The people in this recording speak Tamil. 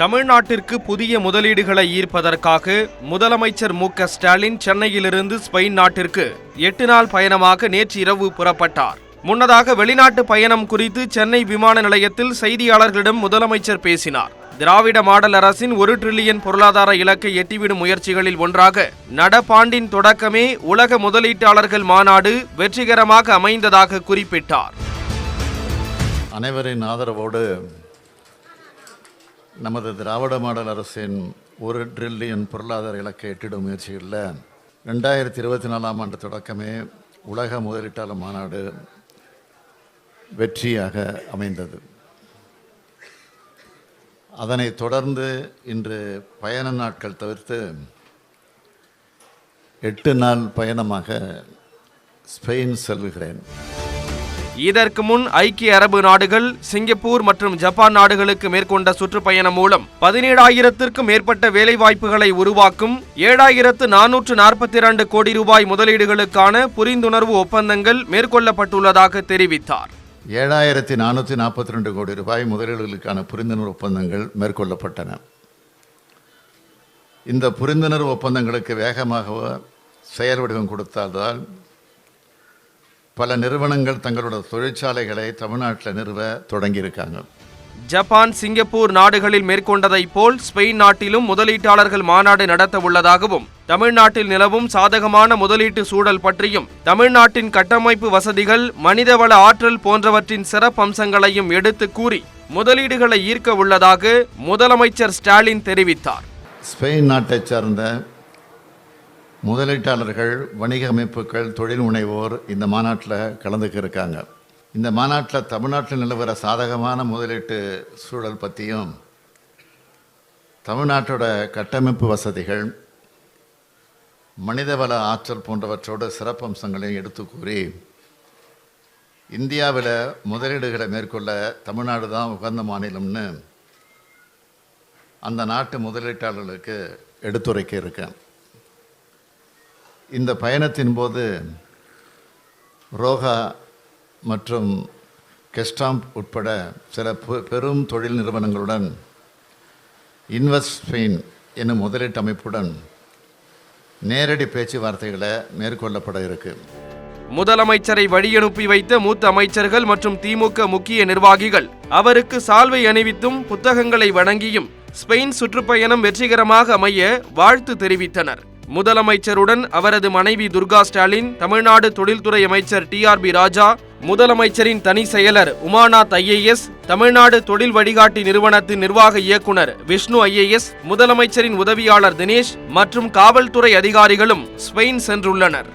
தமிழ்நாட்டிற்கு புதிய முதலீடுகளை ஈர்ப்பதற்காக முதலமைச்சர் மு க ஸ்டாலின் சென்னையிலிருந்து ஸ்பெயின் நாட்டிற்கு எட்டு நாள் பயணமாக நேற்று இரவு புறப்பட்டார். முன்னதாக வெளிநாட்டு பயணம் குறித்து சென்னை விமான நிலையத்தில் செய்தியாளர்களிடம் முதலமைச்சர் பேசினார். திராவிட மாடல் அரசின் ஒரு டிரில்லியன் பொருளாதார இலக்கை எட்டிவிடும் முயற்சிகளில் ஒன்றாக நடப்பாண்டின் தொடக்கமே உலக முதலீட்டாளர்கள் மாநாடு வெற்றிகரமாக அமைந்ததாக குறிப்பிட்டார். அனைவரின் ஆதரவோடு நமது திராவிட மாடல் அரசின் ஒரு ட்ரில்லியன் பொருளாதார இலக்கை எட்டிடும் முயற்சிகளில் ரெண்டாயிரத்தி இருபத்தி நாலாம் ஆண்டு தொடக்கமே உலக முதலீட்டாளர் மாநாடு வெற்றியாக அமைந்தது. அதனைத் தொடர்ந்து இன்று பயண நாட்கள் தவிர்த்து எட்டு நாள் பயணமாக ஸ்பெயின் செல்கிறேன். இதற்கு முன் ஐக்கிய அரபு நாடுகள் சிங்கப்பூர் மற்றும் ஜப்பான் நாடுகளுக்கு மேற்கொண்ட சுற்றுப்பயணம் மூலம் பதினேழாயிரத்திற்கும் மேற்பட்ட வேலைவாய்ப்புகளை உருவாக்கும் ஏழாயிரத்து நானூற்று நாற்பத்தி இரண்டு கோடி ரூபாய் முதலீடுகளுக்கான புரிந்துணர்வு ஒப்பந்தங்கள் மேற்கொள்ளப்பட்டுள்ளதாக தெரிவித்தார். ஏழாயிரத்தி நானூற்றி நாற்பத்தி ரெண்டு கோடி ரூபாய் முதலீடுகளுக்கான புரிந்துணர்வு ஒப்பந்தங்கள் மேற்கொள்ளப்பட்டன. இந்த புரிந்துணர்வு ஒப்பந்தங்களுக்கு வேகமாக செயல் வடிவம் கொடுத்ததால் பல நிறுவனங்கள் தங்களோட தொழிற்சாலைகளை தமிழ்நாட்டில் நிறுவ தொடங்கியிருக்காங்க. ஜப்பான் சிங்கப்பூர் நாடுகளில் மேற்கொண்டதைப் போல் ஸ்பெயின் நாட்டிலும் முதலீட்டாளர்கள் மாநாடு நடத்த உள்ளதாகவும் தமிழ்நாட்டில் நிலவும் சாதகமான முதலீட்டு சூழல் பற்றியும் தமிழ்நாட்டின் கட்டமைப்பு வசதிகள் மனிதவள ஆற்றல் போன்றவற்றின் சிறப்பம்சங்களையும் எடுத்து கூறி முதலீடுகளை ஈர்க்க உள்ளதாக முதலமைச்சர் ஸ்டாலின் தெரிவித்தார். ஸ்பெயின் நாட்டைச் சார்ந்த முதலீட்டாளர்கள் வணிக அமைப்புகள் தொழில் முனைவோர் இந்த மாநாட்டில் கலந்துக்க இருக்காங்க. இந்த மாநாட்டில் தமிழ்நாட்டில் நிலவர சாதகமான முதலீட்டு சூழல் பற்றியும் தமிழ்நாட்டோட கட்டமைப்பு வசதிகள் மனிதவள ஆற்றல் போன்றவற்றோட சிறப்பம்சங்களையும் எடுத்து கூறி இந்தியாவில் முதலீடுகளை மேற்கொள்ள தமிழ்நாடு தான் உகந்த மாநிலம்னு அந்த நாட்டு முதலீட்டாளர்களுக்கு எடுத்துரைக்க இருக்கேன். இந்த பயணத்தின் போது ரோகா மற்றும் கெஸ்டாம்ப் உட்பட சில பெ- பெரும் தொழில் நிறுவனங்களுடன் இன்வெஸ்ட் ஸ்பெயின் என்னும் முதலீட்டு அமைப்புடன் நேரடி பேச்சுவார்த்தைகளை மேற்கொள்ளப்பட இருக்கு. முதலமைச்சரை வழியனுப்பி வைத்த மூத்த அமைச்சர்கள் மற்றும் திமுக முக்கிய நிர்வாகிகள் அவருக்கு சால்வை அணிவித்தும் புத்தகங்களை வழங்கியும் ஸ்பெயின் சுற்றுப்பயணம் வெற்றிகரமாக அமைய வாழ்த்து தெரிவித்தனர். முதலமைச்சருடன் அவரது மனைவி துர்கா ஸ்டாலின் தமிழ்நாடு தொழில்துறை அமைச்சர் டிஆர்பி ராஜா முதலமைச்சரின் தனி செயலர் உமாநாத் ஐஏஎஸ் தமிழ்நாடு தொழில் வழிகாட்டி நிறுவனத்தின் நிர்வாக இயக்குனர் விஷ்ணு ஐஏஎஸ் முதலமைச்சரின் உதவியாளர் தினேஷ் மற்றும் காவல்துறை அதிகாரிகளும் ஸ்பெயின் சென்றுள்ளனர்.